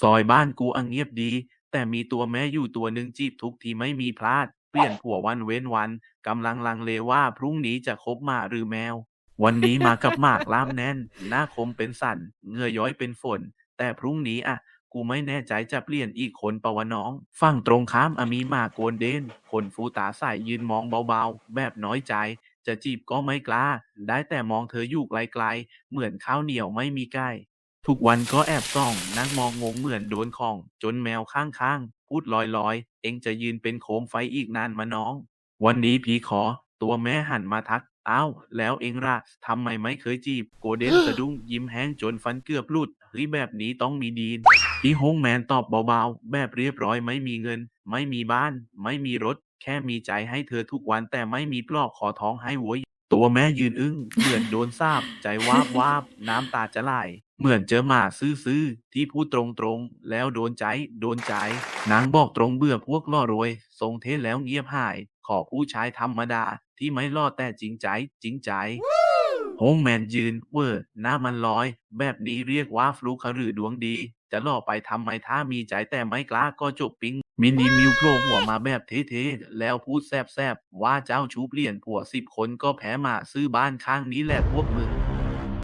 ซอยบ้านกูอังเงียบดี แต่มีตัวแม่อยู่ตัวหนึ่งจีบทุกทีไม่มีพลาด เปลี่ยนผัววันเว้นวันกำลังลังเลว่าพรุ่งนี้จะคบหมาหรือแมว วันนี้มากับหมากล่ามแน่น หน้าคมเป็นสันเงื่อย้อยเป็นฝน แต่พรุ่งนี้อะกูไม่แน่ใจจะเปลี่ยนอีกคนปะวะน้อง ฝั่งตรงข้ามอมีหมาโกนเดน คนฟูตาใสยืนมองเบาๆ แบบน้อยใจ จะจีบก็ไม่กล้า ได้แต่มองเธออยู่ไกลๆ เหมือนข้าวเหนียวไม่มีใกล้ ทุกวันก็แอบส่อง นั่งมองงงเหมือนโดนของ จนแมวข้างๆ พูดลอยๆ เองจะยืนเป็นโคมไฟอีกนานมาน้อง วันนี้พี่ขอ ตัวแม่หันมาทัก อ้าว แล้วเองล่ะทำไมไม่เคยจีบ โกเด้นสะดุ้งยิ้มแห้งจนฟันเกือบหลุดเฮ้ยแบบนี้ต้องมีดีนพี่ฮงแมนตอบเบาๆ แบบเรียบร้อยไม่มีเงิน ไม่มีบ้าน ไม่มีรถ แค่มีใจให้เธอทุกวันแต่ไม่มีปลอกขอท้องให้โว้ยตัวแม่ยืนอึ้งเหมือนโดนซาบ ใจวาบวาบน้ำตาจะไหล เหมือนเจอหมาซื่อๆ ที่พูดตรงๆ แล้วโดนใจ โดนใจ นางบอกตรงเบื่อพวกล่อรวย ทรงเทศแล้วเงียบหาย ขอผู้ชายธรรมดา ที่ไม่ล่อแต่จริงใจ จริงใจโฮงแมนยืนเวอร์หน้ามันลอย แบบนี้เรียกว่าฟลุกหรือดวงดี จะล่อไปทำไมถ้ามีใจแต่ไม่กล้าก็จบปิงมินิมิวโผล่หัวมาแบบเท่ๆ แล้วพูดแซบๆ ว่าเจ้าชูเปลี่ยนผัวสิบคนก็แพ้หมาซื้อบ้านข้างนี้แหละพวกมึง